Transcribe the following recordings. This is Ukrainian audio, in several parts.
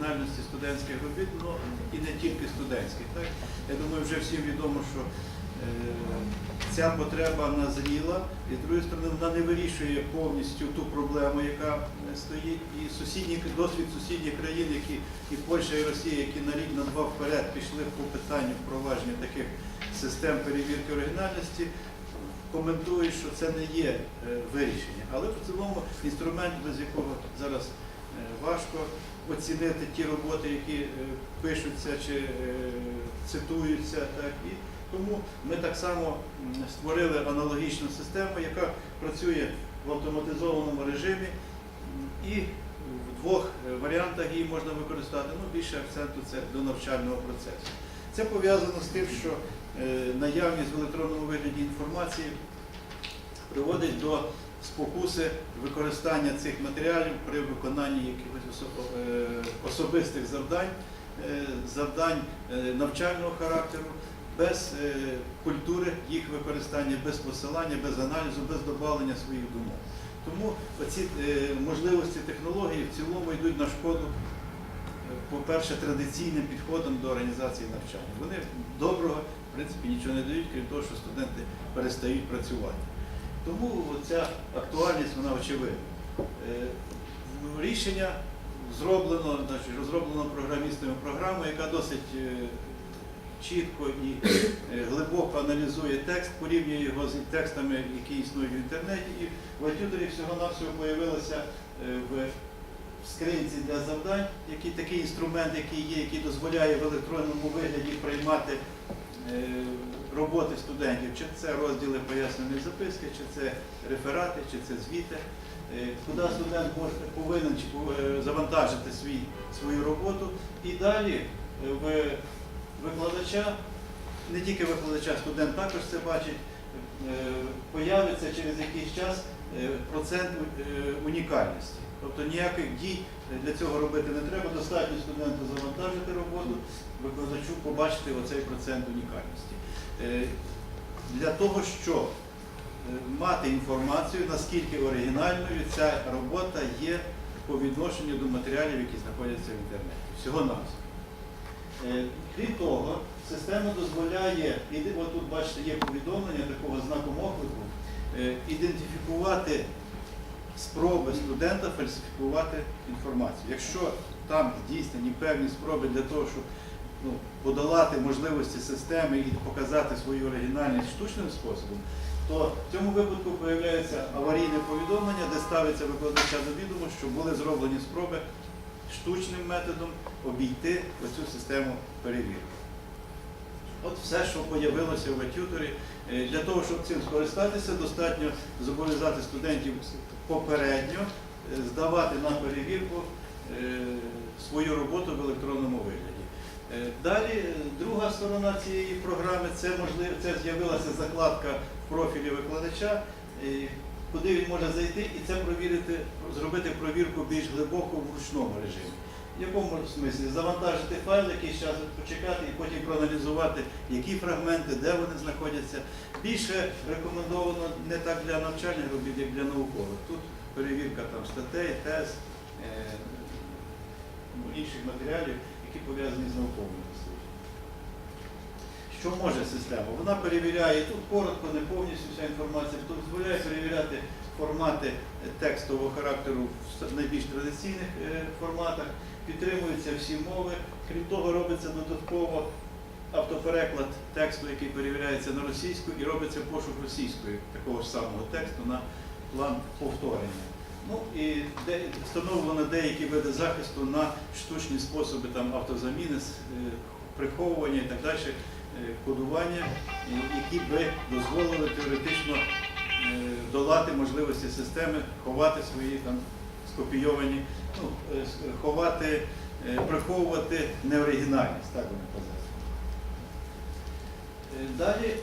оригінальності студентських робіт, ну і не тільки студентських. Так? Я думаю, вже всім відомо, що е, ця потреба назріла, і з другої сторони, вона не вирішує повністю ту проблему, яка е, стоїть. І сусідні досвід сусідніх країн, які і Польща, і Росія, які на рік на два вперед пішли по питанню впровадження таких систем перевірки оригінальності, коментують, що це не є е, вирішення. Але в цілому інструмент, без якого зараз е, важко оцінити ті роботи, які е, пишуться чи е, цитуються. Так, і тому ми так само створили аналогічну систему, яка працює в автоматизованому режимі і в двох е, варіантах її можна використати. Ну, більше акценту це до навчального процесу. Це пов'язано з тим, що наявність в електронному вигляді інформації приводить до спокуси використання цих матеріалів при виконанні якихось е, особистих завдань, е, завдань е, навчального характеру, без культури їх використання, без посилання, без аналізу, без додавлення своїх думок. Тому оці можливості технології в цілому йдуть на шкоду по-перше, традиційним підходом до організації навчання. Вони доброго, в принципі, нічого не дають, крім того, що студенти перестають працювати. Тому ця актуальність, вона очевидна. Е, Рішення зроблено, значить, розроблено програмістами програму, яка досить е, чітко і е, глибоко аналізує текст, порівнює його з текстами, які існують в інтернеті. І в iTutor всього-навсього появилося е, в скринці для завдань, який такий інструмент, який є, який дозволяє в електронному вигляді приймати роботи студентів, чи це розділи поясненої записки, чи це реферати, чи це звіти, Е, куди студент повинен е, завантажити свій, свою роботу. І далі е, в викладача, не тільки викладача, студент також це бачить, появиться через якийсь час процент унікальності. Тобто ніяких дій для цього робити не треба, достатньо студенту завантажити роботу, викладачу побачити оцей процент унікальності. Е, Для того, щоб е, мати інформацію, наскільки оригінальною ця робота є по відношенню до матеріалів, які знаходяться в інтернеті. Всього нас. Крім того, система дозволяє, і от тут бачите, є повідомлення такого знаком оклику, е, ідентифікувати спроби студента фальсифікувати інформацію. Якщо там здійснені певні спроби для того, щоб ну, подолати можливості системи і показати свою оригінальність штучним способом, то в цьому випадку появляється аварійне повідомлення, де ставиться викладача до відома, що були зроблені спроби штучним методом обійти оцю систему перевірки. От все, що з'явилося в етюторі, Е, для того, щоб цим скористатися, достатньо зобов'язати студентів попередньо е, здавати на перевірку е, свою роботу в електронному вигляді. Е, Далі е, друга сторона цієї програми це можливо, це з'явилася закладка в профілі викладача, куди він може зайти і це провірити, зробити провірку більш глибоко в ручному режимі. В якому смислі? Завантажити файл, якийсь час почекати і потім проаналізувати, які фрагменти, де вони знаходяться. Більше рекомендовано не так для навчальних робіт, як для наукових. Тут перевірка там, статей, тез, е, ну, інших матеріалів, які пов'язані з науковими дослідженнями. Що може система? Вона перевіряє, тут коротко, не повністю вся інформація, тут дозволяє перевіряти формати текстового характеру в найбільш традиційних е, форматах, підтримуються всі мови. Крім того, робиться додатково автопереклад тексту, який перевіряється на російську, і робиться пошук російської такого ж самого тексту на план повторення. Ну і де, встановлено деякі види захисту на штучні способи там, автозаміни, е, приховування і так далі, е, кодування, які би дозволили теоретично е, долати можливості системи, ховати свої там скопійовані, ну, ховати, приховувати неоригінальність, так вони казали. Е, Далі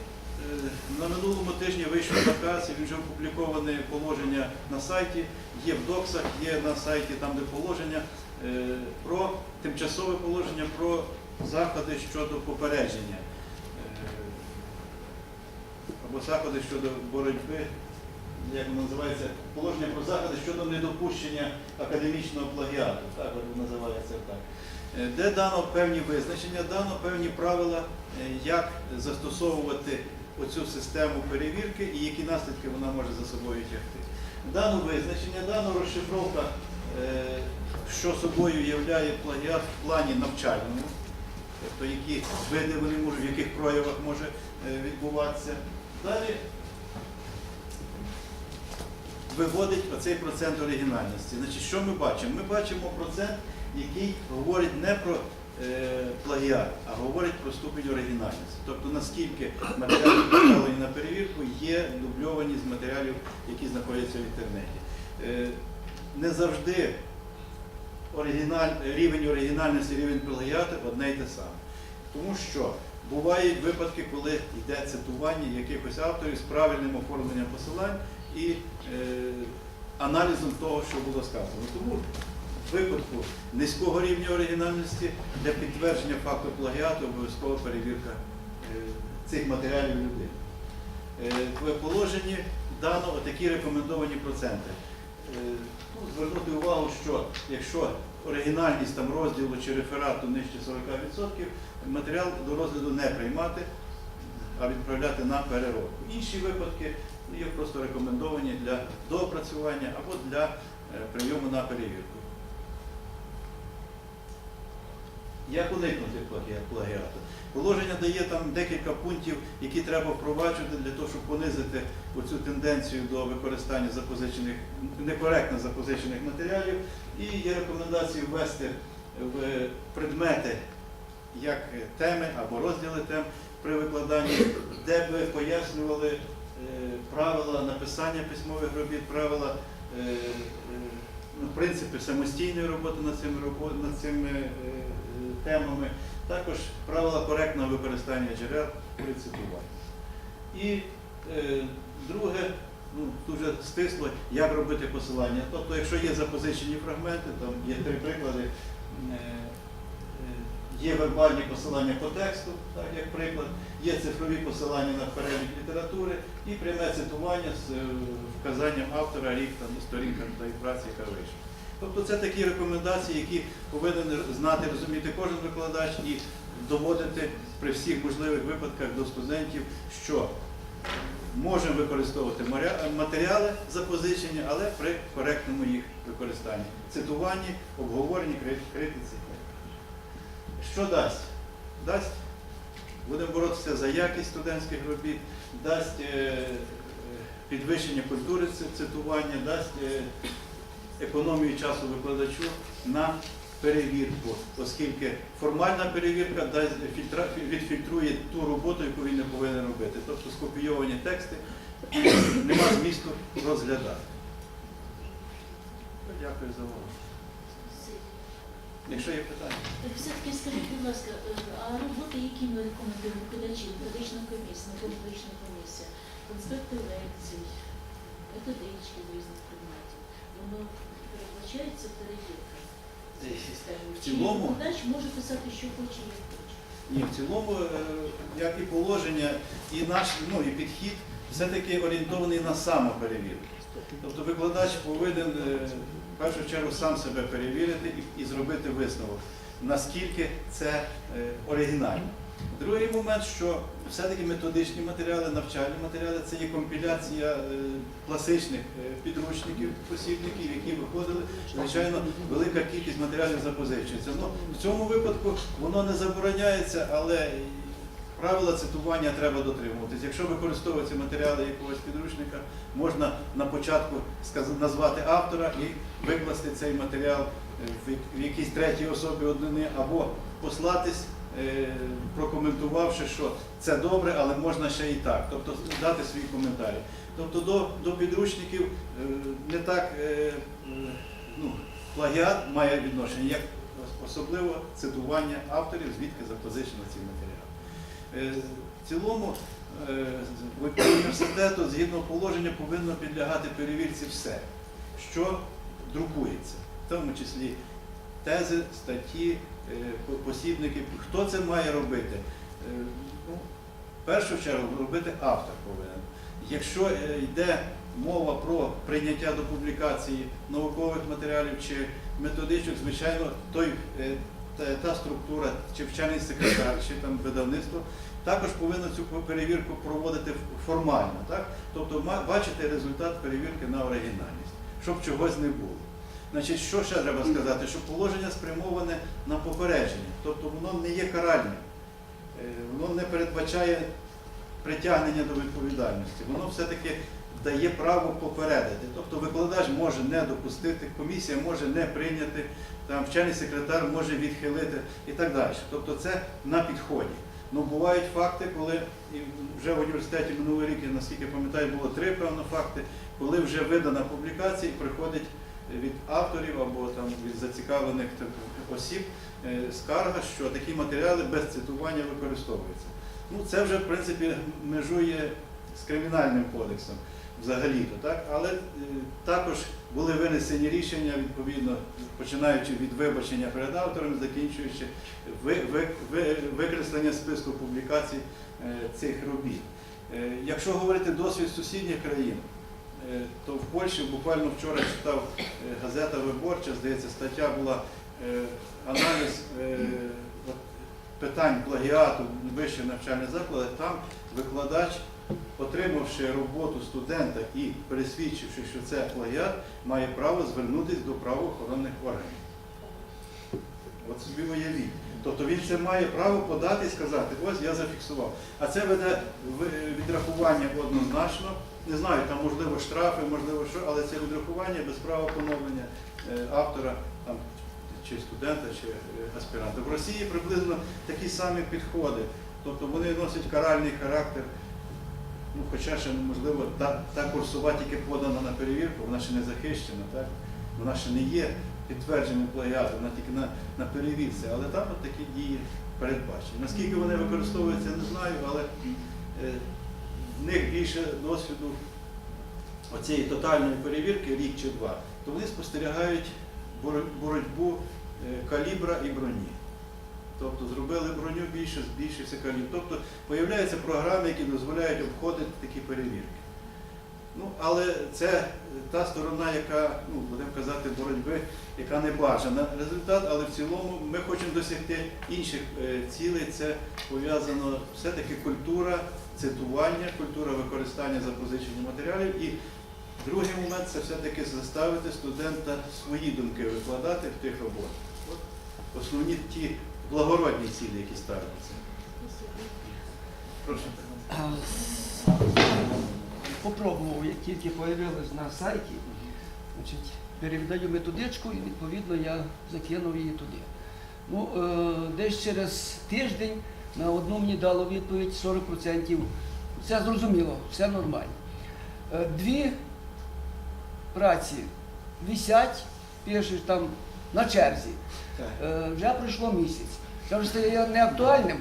на минулому тижні вийшов наказ, він вже опубліковане положення на сайті, є в доксах, є на сайті там, де положення, е, про тимчасове положення про заходи щодо попередження. е, Або заходи щодо боротьби, як воно називається, положення про заходи щодо недопущення академічного плагіату, так воно називається е, де дано певні визначення, дано певні правила, як застосовувати оцю систему перевірки і які наслідки вона може за собою тягти. Дано визначення, дано розшифровка, е, що собою являє плагіат в плані навчальному, тобто які види вони можуть, в яких проявах може е, відбуватися. Далі виводить оцей процент оригінальності. Значить, що ми бачимо? Ми бачимо процент, який говорить не про плагіат, а говорить про ступінь оригінальності. Тобто наскільки матеріали поставлені на перевірку є дубльовані з матеріалів, які знаходяться в інтернеті. Е, не завжди оригіналь, рівень оригінальності, рівень плагіату одне й те саме. Тому що бувають випадки, коли йде цитування якихось авторів з правильним оформленням посилань і е, аналізом того, що було сказано. Тому випадку низького рівня оригінальності для підтвердження факту плагіату обов'язкова перевірка е, цих матеріалів людини. Е, В положенні дано такі рекомендовані проценти. Е, ну, Звернути увагу, що якщо оригінальність там розділу чи реферату нижче 40%, матеріал до розгляду не приймати, а відправляти на переробку. Інші випадки є просто рекомендовані для доопрацювання або для прийому на перевірку. Як уникнути плагіату? Положення дає там декілька пунктів, які треба впроваджувати для того, щоб понизити оцю тенденцію до використання запозичених, некоректно запозичених матеріалів. І є рекомендації ввести в предмети як теми або розділи тем при викладанні, де би пояснювали е, правила написання письмових робіт, правила е, е, ну, принципи самостійної роботи над цими, над цими е, е, темами, також правила коректного використання джерел при цитуванні. І е, друге, ну, дуже стисло, як робити посилання. Тобто, якщо є запозичені фрагменти, там є три приклади. Е, е, Є вербальні посилання по тексту, так як приклад, є цифрові посилання на перелік літератури і пряме цитування з е, вказанням автора, рік там, сторінка тої праці, яка вийшла. Тобто це такі рекомендації, які повинен знати, розуміти кожен викладач і доводити при всіх можливих випадках до студентів, що можемо використовувати матеріали запозичення, але при коректному їх використанні, цитуванні, обговоренні, критиці. Що дасть? Дасть, будемо боротися за якість студентських робіт, дасть е, е, підвищення культури цитування, дасть е, економію часу викладачу на перевірку, оскільки формальна перевірка відфільтрує ту роботу, яку він не повинен робити. Тобто скопійовані тексти нема змісту розглядати. Дякую за увагу. Якщо є питання. Так все-таки скажіть, будь ласка, е, а роботи, які ми рекомендуємо викладачів, методична комісія, методична комісія, конспекти лекцій, методички з різних предметів, воно передбачається перевірка? В цілому? викладач може писати, що хоче, як хоче? Ні, в цілому, е, як і положення, і наш ну, і підхід все-таки орієнтований на самоперевірку. Тобто викладач повинен е, в першу чергу сам себе перевірити і, і зробити висновок, наскільки це е, оригінально. Другий момент, що все-таки методичні матеріали, навчальні матеріали це є компіляція е, класичних е, підручників, посібників, які виходили. Звичайно, велика кількість матеріалів запозичується. Ну, в цьому випадку воно не забороняється, але правила цитування треба дотримуватись. Якщо використовуються матеріали якогось підручника, можна на початку назвати автора і викласти цей матеріал е, в як- якійсь третій особі однини або послатись, прокоментувавши, що це добре, але можна ще і так. Тобто дати свій коментарі. Тобто до, до підручників е, не так е, ну, плагіат має відношення, як особливо цитування авторів, звідки запозичено ці матеріали. Е, В цілому е, університету згідно положення повинно підлягати перевірці все, що друкується, в тому числі тези, статті, е, посібники. Хто це має робити? Е, Ну, в першу чергу робити автор повинен. Якщо е, йде мова про прийняття до публікації наукових матеріалів чи методичок, звичайно, той та структура, чи вчений секретар, чи там видавництво, також повинно цю перевірку проводити формально. Так? Тобто бачити результат перевірки на оригінальність, щоб чогось не було. Значить, що ще треба сказати? Що положення спрямоване на попередження, тобто воно не є каральним, Е, воно не передбачає притягнення до відповідальності. Воно все-таки дає право попередити. Тобто викладач може не допустити, комісія може не прийняти, там вчений секретар може відхилити і так далі. Тобто це на підході. Ну бувають факти, коли і вже в університеті минулий рік, наскільки пам'ятаю, було три певно факти, коли вже видана публікація і приходить від авторів або там від зацікавлених так, осіб е, скарга, що такі матеріали без цитування використовуються. Ну, це вже, в принципі, межує з кримінальним кодексом взагалі-то, так? Але е, також були винесені рішення, відповідно, починаючи від вибачення перед автором, закінчуючи ви, ви, ви, викреслення списку публікацій е, цих робіт. Якщо говорити досвід сусідніх країн, то в Польщі буквально вчора читав е, газета Виборча, здається, стаття була е, аналіз е, питань плагіату в вищих навчальних закладах, там викладач, отримавши роботу студента і пересвідчивши, що це плагіат, має право звернутися до правоохоронних органів. От собі уявіть. Тобто він це має право подати і сказати, ось я зафіксував. А це веде відрахування однозначно. Не знаю, там можливо штрафи, можливо що, але це відрахування без права поновлення е, автора там, чи студента, чи е, аспіранта. В Росії приблизно такі самі підходи. Тобто вони носять каральний характер. Ну, хоча ще можливо та, та курсова тільки подана на перевірку, вона ще не захищена, так? вона ще не є підтвердженням плагіату, вона тільки на, на перевірці, але там от такі дії передбачені. Наскільки вони використовуються, не знаю, але е, в них більше досвіду оцієї тотальної перевірки, рік чи два, то вони спостерігають боротьбу е, калібра і броні. Тобто зробили броню більше, збільшився калібр. Тобто появляються програми, які дозволяють обходити такі перевірки. Ну, але це та сторона, яка, ну, будемо казати, боротьби, яка не бажана результат, але в цілому ми хочемо досягти інших е, цілей. Це пов'язано все-таки культура цитування, культура використання запозичення матеріалів. І другий момент це все-таки заставити студента свої думки викладати в тих роботах. От основні ті благородні цілі, які ставляться. Прошу. Попробував, як тільки появилось на сайті, значить, перевідаю методичку і відповідно я закинув її туди. Ну, е, десь через тиждень на одну мені дало відповідь 40%. Все зрозуміло, все нормально. Е, дві праці висять, пишеш там на черзі. Е, вже пройшло місяць. Це вже стає неактуальним.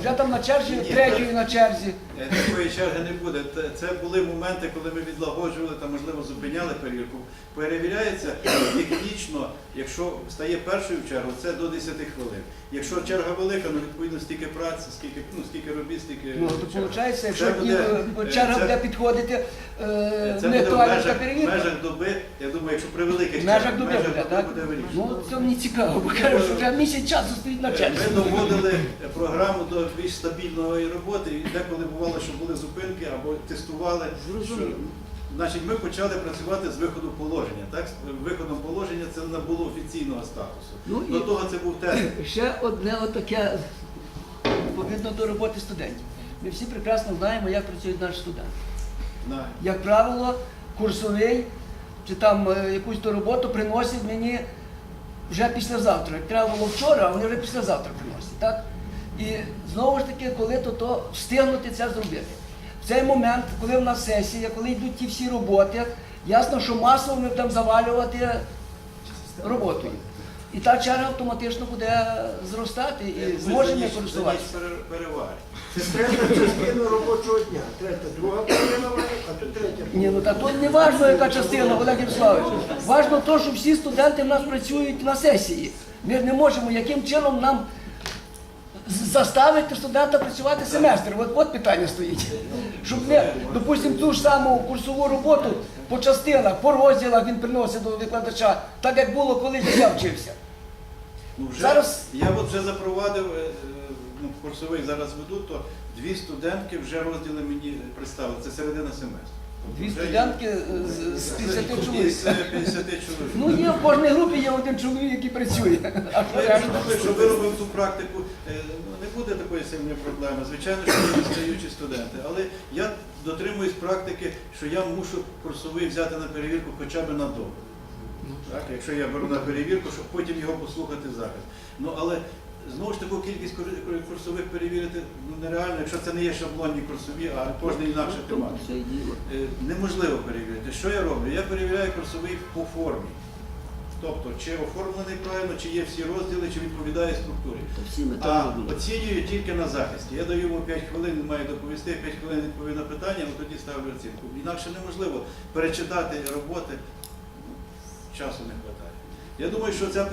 Вже там на черзі, третьої на черзі. Е, Такої черги не буде. Це були моменти, коли ми відлагоджували та, можливо, зупиняли перевірку. Перевіряється технічно, якщо стає першою в чергу, це до 10 хвилин. Якщо черга велика, ну відповідно стільки праці, скільки, ну, скільки робіт, стільки. Ну, то виходить, якщо буде, е, черга це- буде підходити е, Це не буде в межах, та в межах доби, я думаю, якщо при великих В межах чергах, в доби межах буде, доби так? буде вирішено. Ну, це мені цікаво, бо кажуть, що вже місяць часу стоїть на черзі. Ми доводили програму до більш стабільної роботи, і деколи бувало, що були зупинки або тестували. Що- Значить, ми почали працювати з виходу положення. Так? Виходом положення це не було офіційного статусу. Ну, і- До того це був тест. Ще одне отаке відповідно до роботи студентів. Ми всі прекрасно знаємо, як працюють наші студенти. На- Як правило, курсовий чи там е, якусь ту роботу приносять мені вже післязавтра. Як треба було вчора, а вони вже післязавтра приносять. Так? І знову ж таки, коли то, то встигнути це зробити. В цей момент, коли в нас сесія, коли йдуть ті всі роботи, ясно, що масово ми будемо завалювати роботою. І та черга автоматично буде зростати і ніч- за користуватися. Це третя частина робочого дня. Третя, друга частина має, а тут третя. Ні, ну та тут не важливо, яка частина, Олег Ярославович. Важно те, що всі студенти в нас працюють на сесії. Ми не можемо, яким чином нам заставити студента працювати семестр. От, от питання стоїть. Щоб ми, допустимо, ту ж саму курсову роботу по частинах, по розділах він приносить до викладача, так як було, коли я вчився. Ну, вже, Зараз- Я от вже запровадив, е, е, ну, курсовий зараз веду, то дві студентки вже розділи мені представили. Це середина семестру. Дві студентки е, з, з 50 чоловік. Із е, 50 чоловік. Ну є в кожній групі є один чоловік, який працює. А Ну, решта? думаю, що виробив ту практику, е, ну, не буде такої сильної проблеми. Звичайно, що є відстаючі студенти. Але я дотримуюсь практики, що я мушу курсовий взяти на перевірку хоча б на добу. Так, якщо я беру на перевірку, щоб потім його послухати зараз. Ну але знову ж таку кількість курсових перевірити ну, нереально, якщо це не є шаблонні курсові, а кожен інакше. Е, неможливо перевірити. Що я роблю? Я перевіряю курсовий по формі. Тобто, чи оформлений правильно, чи є всі розділи, чи відповідає структурі. А оцінюю тільки на захисті. Я даю йому 5 хвилин, він має доповісти, 5 хвилин відповідь на питання, от тоді ставлю оцінку. Інакше неможливо перечитати роботи, ну, часу не вистачає. Я думаю, що ця,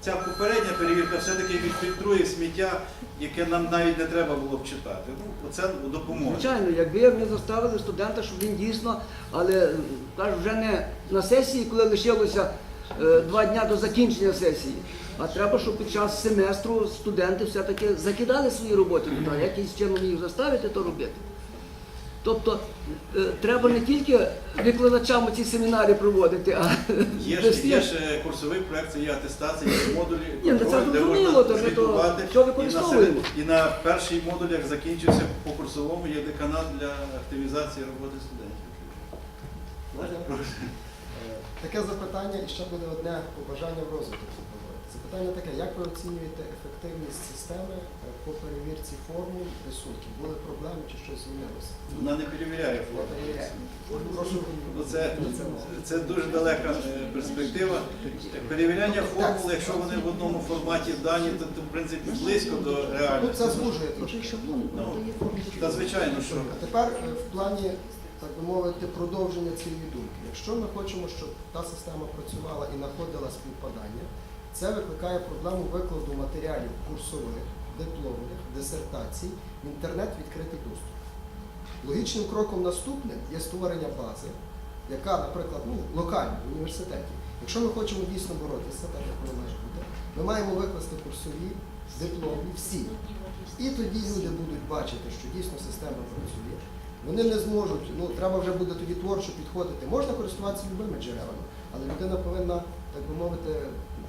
ця попередня перевірка все-таки відфільтрує сміття, яке нам навіть не треба було б читати. Ну, це допоможе. Звичайно, якби ми заставили студента, щоб він дійсно, але кажу, вже не на сесії, коли лишилося е, два дня до закінчення сесії, а треба, щоб під час семестру студенти все-таки закидали свої роботи якимось чином їх заставити то робити. Тобто е, треба не тільки викладачам ці семінари проводити, а Є ж, є ж е, курсовий проект, це є атестація, є модулі, Ні, ну це де зрозуміло, можна то ми то звітувати. І на, використовуємо. і на перший модуль, як закінчився по курсовому, є деканат для активізації роботи студентів. Е, Таке запитання і ще буде одне побажання в розвитку. Запитання таке, як ви оцінюєте ефективність системи е, по перевірці формул рисунків? Були проблеми чи щось змінилося? Вона не перевіряє форму. Ну, Це, це дуже далека е, перспектива. Перевіряння формул, якщо вони в одному форматі дані, то, то в принципі близько до реальності. це звужує трошки. Ну, та звичайно, що А тепер е, в плані, так би мовити, продовження цієї думки. Якщо ми хочемо, щоб та система працювала і знаходила співпадання, це викликає проблему викладу матеріалів курсових, дипломних, дисертацій в інтернет відкритий доступ. Логічним кроком наступним є створення бази, яка, наприклад, ну, локально в університеті. Якщо ми хочемо дійсно боротися, так як воно має бути, ми маємо викласти курсові, дипломні, всі. І тоді люди будуть бачити, що дійсно система працює. Вони не зможуть, ну треба вже буде тоді творчо підходити. Можна користуватися любими джерелами, але людина повинна, так би мовити,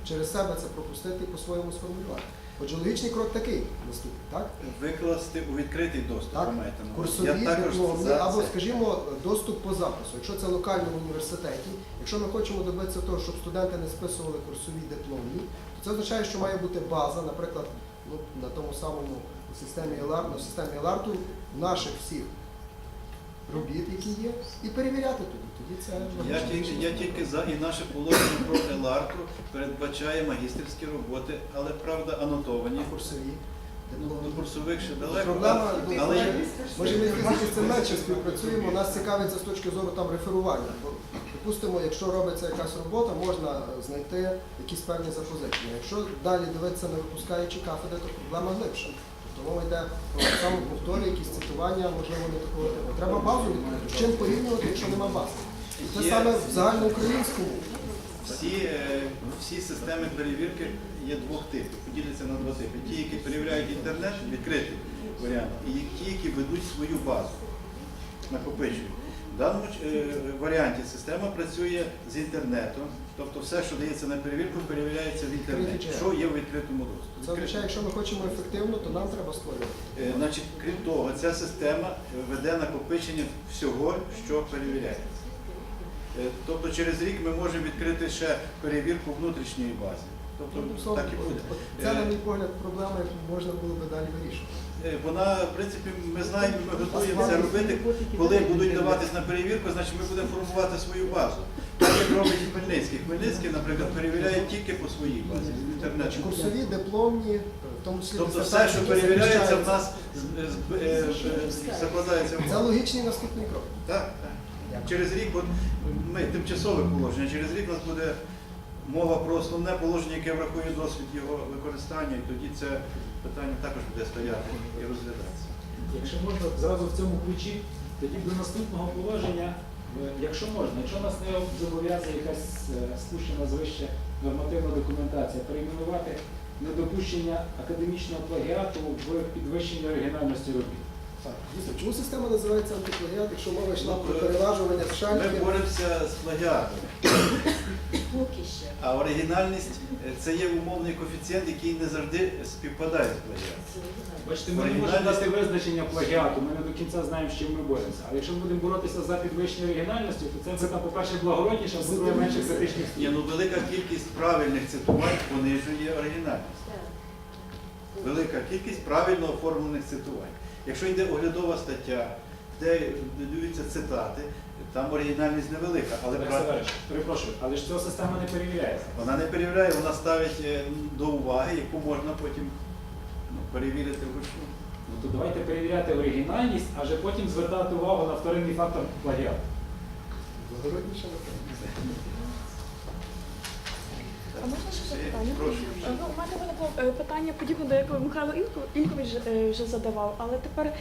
через себе це пропустити і по-своєму сформулювати. Отже, логічний крок такий наступний, так? викласти у відкритий доступ. Так, ви маєте на увазі. курсові Я також дипломні, за або, це. скажімо, доступ по запису. Якщо це локально в університеті, якщо ми хочемо добитися того, щоб студенти не списували курсові дипломні, то це означає, що має бути база, наприклад, ну, на тому самому системі Еларту, на системі ЕЛАРТу наших всіх робіт, які є, і перевіряти тоді. Тоді це Я тільки, я тільки за і наше положення про ЕЛАРТу передбачає магістерські роботи, але правда анотовані. А курсові Ну. До курсових ще далеко. Проблема, але- Може, ми з цим менше співпрацюємо, нас цікавить це з точки зору там реферування. Бо, допустимо, якщо робиться якась робота, можна знайти якісь певні запозичення. Якщо далі дивитися на випускаючі кафедри, то проблема глибша. Мова йде про саме повторі, якісь цитування, можливо, не такого типу. Треба базу відкрити. З чим порівнювати, якщо нема бази? Це Є- саме в загальноукраїнському. Всі, е, всі системи перевірки є двох типів, поділяться на два типи. Ті, які перевіряють інтернет, відкритий варіант, і ті, які ведуть свою базу, накопичують. В даному е, варіанті система працює з інтернетом, тобто все, що дається на перевірку, перевіряється в інтернеті, що є в відкритому доступі. Це означає, якщо ми хочемо ефективно, то нам треба створювати. Е, Значить, крім того, ця система веде накопичення всього, що перевіряється. Е, Тобто через рік ми можемо відкрити ще перевірку внутрішньої бази. Тобто Одним так і буде. Це, на мій погляд, проблема, яку можна було би далі вирішувати. Е, Вона, в принципі, ми знаємо, ми готуємо це робити. Коли будуть даватись на перевірку, значить ми будемо формувати свою базу. Так як робить Хмельницький. Хмельницький, наприклад, перевіряє тільки по своїй базі в інтернеті. Курсові, дипломні, в тому числі Тобто все, що перевіряється, в нас е, закладається Це логічний наступний крок. Так, так. Через рік, от ми тимчасове положення, через рік у нас буде мова про основне положення, яке врахує досвід його використання, і тоді це питання також буде стояти і розглядатися. Якщо можна зразу в цьому ключі, тоді до наступного положення, е, якщо можна, якщо нас не зобов'язує якась е, спущена звище нормативна документація, перейменувати недопущення академічного плагіату в підвищенні оригінальності робіт. Так, дійсно, чому система називається антиплагіат, якщо мова йшла Ну, про переважування з Ми боремося з плагіатом. Поки ще. А оригінальність е, це є умовний коефіцієнт, який не завжди співпадає з плагіатом. Бачите, ми не можемо дати визначення плагіату, ми не до кінця знаємо, з чим ми боремося. Але якщо ми будемо боротися за підвищення оригінальності, то це буде, по-перше, благородніше, а по-друге, менше критичних Ні, ну велика кількість правильних цитувань понижує оригінальність. Велика кількість правильно оформлених цитувань. Якщо йде оглядова стаття, де даються цитати, там оригінальність невелика, але Олег прав- Савельович, перепрошую, але ж ця система не перевіряється. вона не перевіряє, вона ставить е, до уваги, яку можна потім ну, перевірити вручну. Ну то давайте перевіряти оригінальність, а вже потім звертати увагу на вторинний фактор плагіату. Благородніше напевно. А можна ще запитання? Прошу. Е, Ну, у мене виникло е, питання подібне до якого Михайло Ількович е, вже задавав, але тепер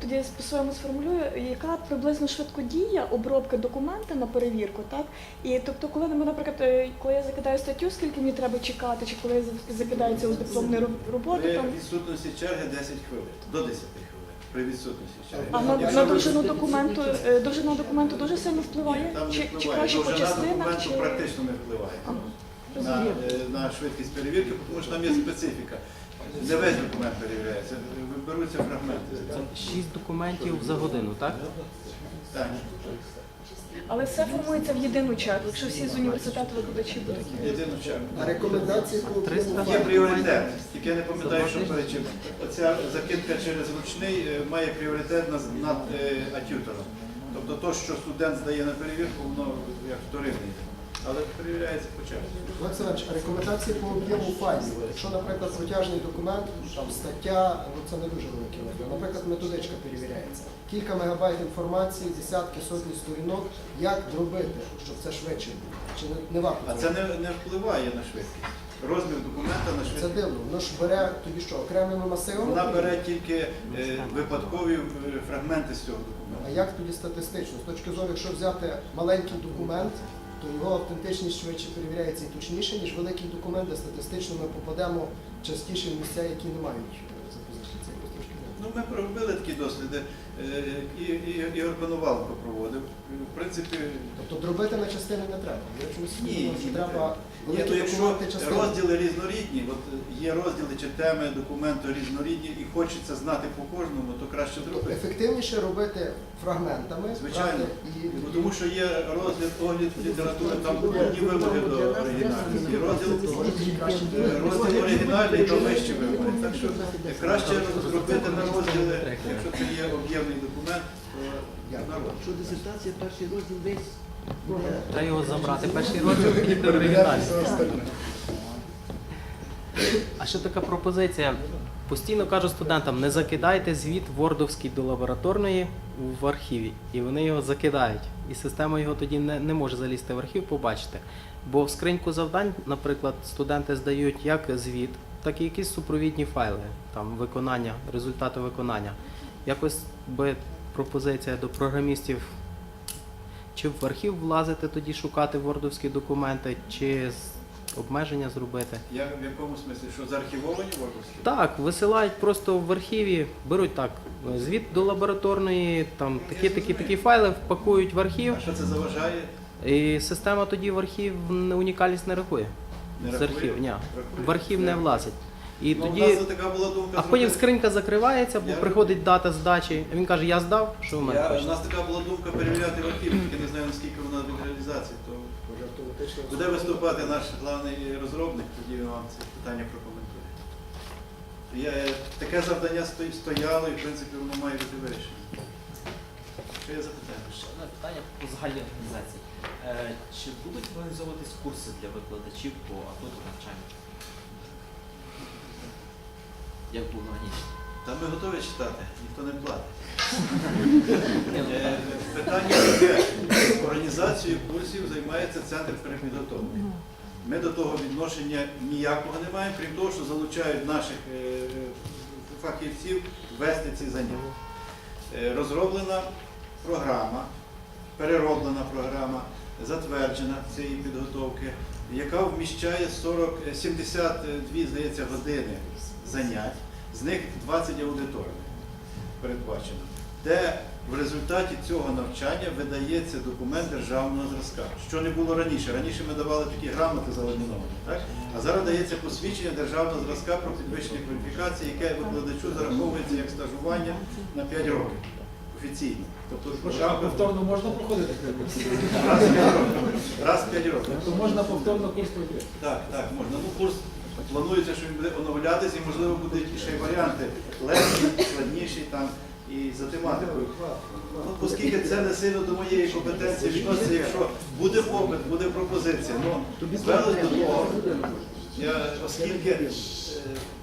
тоді я по-своєму сформулюю, яка приблизно швидкодія обробки документа на перевірку, так? І тобто, коли ми, наприклад, е, коли я закидаю статтю, скільки мені треба чекати, чи коли я за- закидаю цю дипломну роботу, При там відсутності черги 10 хвилин, до 10 хвилин. При відсутності черги. а на, Якщо на довжину документу довжина документу дуже сильно впливає? Ні, там не чи, чи впливає. краще по Довжина частинах, документу чи практично не впливає. Ага, на, е, на швидкість перевірки, тому що там є специфіка. Не весь документ перевіряється, виберуться фрагменти. Це Шість документів за годину, так? Так, Але все формується в єдину чергу, якщо всі з університету викладачі будуть. єдину чергу. А рекомендації Є пріоритет, тільки я не пам'ятаю, що перед чим. Оця закидка через ручний е, має пріоритет над, над е, атютором. Тобто то, що студент здає на перевірку, воно як вторинне. Але перевіряється по черзі. Олег рекомендації по об'єму файлів. Якщо, наприклад, протяжний документ, там стаття, ну це не дуже великий об'єм. Наприклад, методичка перевіряється. Кілька мегабайт інформації, десятки, сотні сторінок. Як зробити, щоб це швидше було? Чи не, не варто? А це не, не впливає на швидкість. Розмір документа на швидкість. Це дивно. Воно ж бере тоді що, окремими масивами? Вона бере тільки е, випадкові е, фрагменти з цього А як тоді статистично? З точки зору, якщо взяти маленький документ, то його автентичність швидше перевіряється і точніше, ніж великі документи. статистично ми попадемо частіше в місця, які не мають е, якось. Ну, ми проробили такі досліди, і, і, Ігор Коноваленко проводив. В принципі, Тобто дробити на частини не треба. Я чомусь ні, думав, ні, не треба. Ні, великі то якщо документи частини. розділи різнорідні, от е, є розділи чи теми документу різнорідні, і хочеться знати по кожному, то краще Тобто зробити. ефективніше робити фрагментами, Звичайно. брати і Ну, Тому що є розгляд огляд літератури, там одні вимоги до оригінальності. Розділ, е, розділ оригінальний, то вищі вимоги. Так що краще зробити на розділи, якщо це є об'ємний документ, то на розділ. Що дисертація, перший розділ десь Треба його забрати. Перший розділ такий буде оригінальний. А ще така пропозиція. Постійно кажу студентам, не закидайте звіт вордовський до лабораторної в архіві. І вони його закидають. І система його тоді не, не може залізти в архів, побачити. Бо в скриньку завдань, наприклад, студенти здають як звіт, так і якісь супровідні файли, там виконання, результати виконання. Якось би пропозиція до програмістів чи в архів влазити тоді шукати вордовські документи, чи обмеження зробити. Я в якому смислі, що заархівовані вордовські? Так, висилають просто в архіві, беруть так, звіт до лабораторної, там такі, такі, такі файли впакують в архів, А що це заважає? і система тоді в архів унікальність не рахує. Не З архів, ні. Рахує? В архів не влазить. І Ну, у нас така була думка. а потім скринька закривається, бо Я- приходить дата здачі. Він каже, я здав, що в мене Я, у нас така була думка перевіряти в архіві, тільки не знаю наскільки вона від реалізації. То буде виступати наш головний розробник, тоді вам це питання прокоментує. Я, таке завдання стояло і в принципі воно має бути вирішено. Що є запитання? Ще одне питання по загальній організації. Е, Чи будуть організовуватись курси для викладачів по атуту навчання? Як було раніше? Та ми готові читати, ніхто не платить. Е, Питання таке. Організацією курсів займається центр перепідготовки. Ми до того відношення ніякого не маємо, крім того, що залучають наших е, фахівців вести ці заняття. Е, Розроблена програма, перероблена програма, затверджена цієї підготовки. яка вміщає 40, е, 72, здається, години занять, з них 20 аудиторних передбачено, де в результаті цього навчання видається документ державного зразка, що не було раніше. Раніше ми давали такі грамоти заламіновані, так? а зараз дається посвідчення державного зразка про підвищення кваліфікації, яке викладачу зараховується як стажування на 5 років офіційно. Тобто а повторно можна проходити? раз в 5 років. Раз в 5 років. Тобто можна повторно курс пройти. Так, так, можна. Ну, курс планується, що він буде оновлятися і, можливо, будуть ще й варіанти легші, складніші там і за тематикою. Ну, оскільки це не сильно до моєї компетенції відноситься, якщо буде попит, буде пропозиція. Ну, звели до того, я, оскільки е,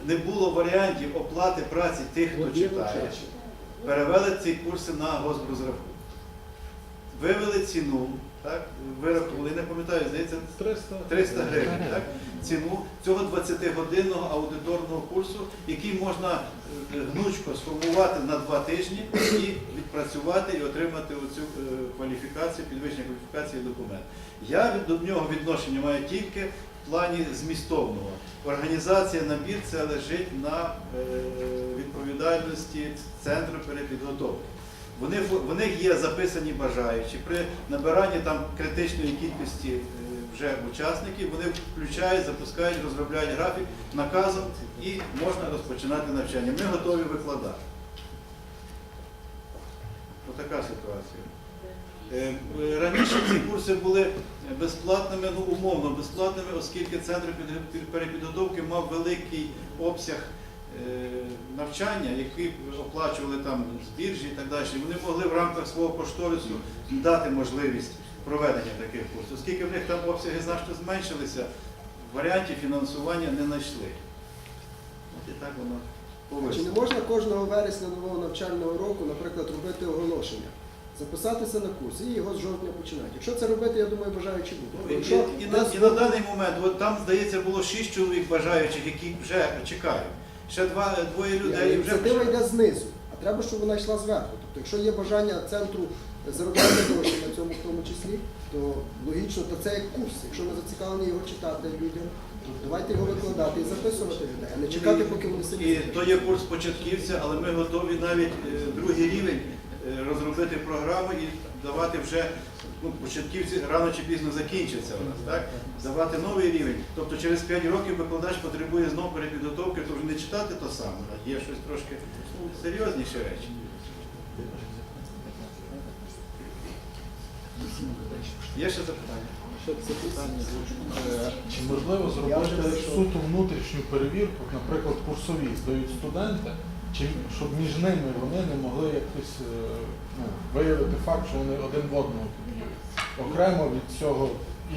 не було варіантів оплати праці тих, хто читає, перевели ці курси на госброзрахунок. Вивели ціну, так, вирахували, не пам'ятаю, здається, 300 гривень, так? ціну цього 20-годинного аудиторного курсу, який можна е, гнучко сформувати на два тижні і відпрацювати і отримати оцю е, кваліфікацію, підвищення кваліфікації документ. Я від- до нього відношення маю тільки в плані змістовного. Організація набір це лежить на е, відповідальності центру перепідготовки. Вони, в- них є записані бажаючі. При набиранні там критичної кількості е, вже учасників, вони включають, запускають, розробляють графік наказом і можна розпочинати навчання. Ми готові викладати. Отака ситуація. Е, е, Раніше ці курси були безплатними, ну умовно безплатними, оскільки центр підг- перепідготовки мав великий обсяг навчання, які оплачували там з біржі і так далі. Вони могли в рамках свого кошторису дати можливість проведення таких курсів. Оскільки в них там обсяги значно зменшилися, варіантів фінансування не знайшли. От і так воно Чи не можна кожного вересня нового навчального року, наприклад, робити оголошення? Записатися на курс і його з жовтня починати. Якщо це робити, я думаю, бажаючі Ну, будуть. І, Якщо і, нас і на даний момент, от там, здається, було шість чоловік бажаючих, які вже чекають. Ще два, двоє людей вже ініціатива йде знизу, а треба, щоб вона йшла зверху. Тобто, якщо є бажання центру заробляти гроші на цьому в тому числі, то логічно, то це як курс. Якщо ми зацікавлені його читати людям, то давайте його викладати і записувати людей, а не чекати, поки вони самі. І то є курс початківця, але ми готові навіть е, другий рівень е, розробити програму і давати вже ну, початківці рано чи пізно закінчаться у нас, так? Давати новий рівень. Тобто через 5 років викладач потребує знову перепідготовки, то вже не читати то саме, а є щось трошки серйозніші речі. Є ще запитання? Е, Чи можливо зробити суто внутрішню перевірку, наприклад, курсові здають студенти, чи щоб між ними вони не могли якось е, ну, виявити факт, що вони один в одного. Окремо від цього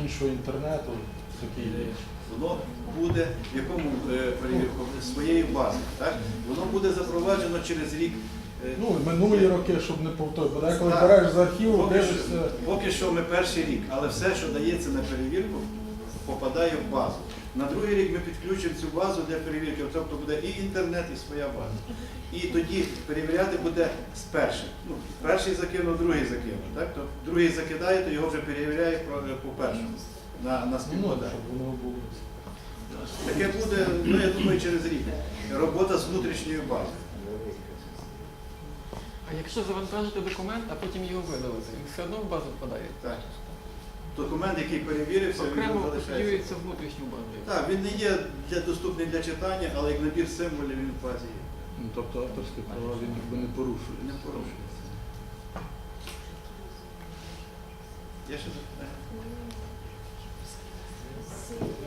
іншого інтернету, такі речі. Воно буде в якому е, перевірку своєї бази. Так? Воно буде запроваджено через рік. е, Ну, минулі роки, щоб не повторити, бо коли береш з архіву, Поки дивишся. поки що ми перший рік, але все, що дається на перевірку, попадає в базу. На другий рік ми підключимо цю базу для перевірки, тобто буде і інтернет, і своя база. І тоді перевіряти буде з першим. Ну, перший закинув, другий закинув. Так? То другий закидає, то його вже перевіряє по першому на, на Ну, воно було. Таке буде, ну я думаю, через рік. Робота з внутрішньою базою. А якщо завантажити документ, а потім його видалити, він все одно в базу впадає. Так. Документ, який перевірився, він залишається. в внутрішню базу. Так, він не є для, доступний для читання, але як набір символів він в базі є. Ну, тобто авторське право він якби не порушує. Не порушується. Є ще запитання?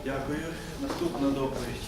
Дякую. Наступна доповідь.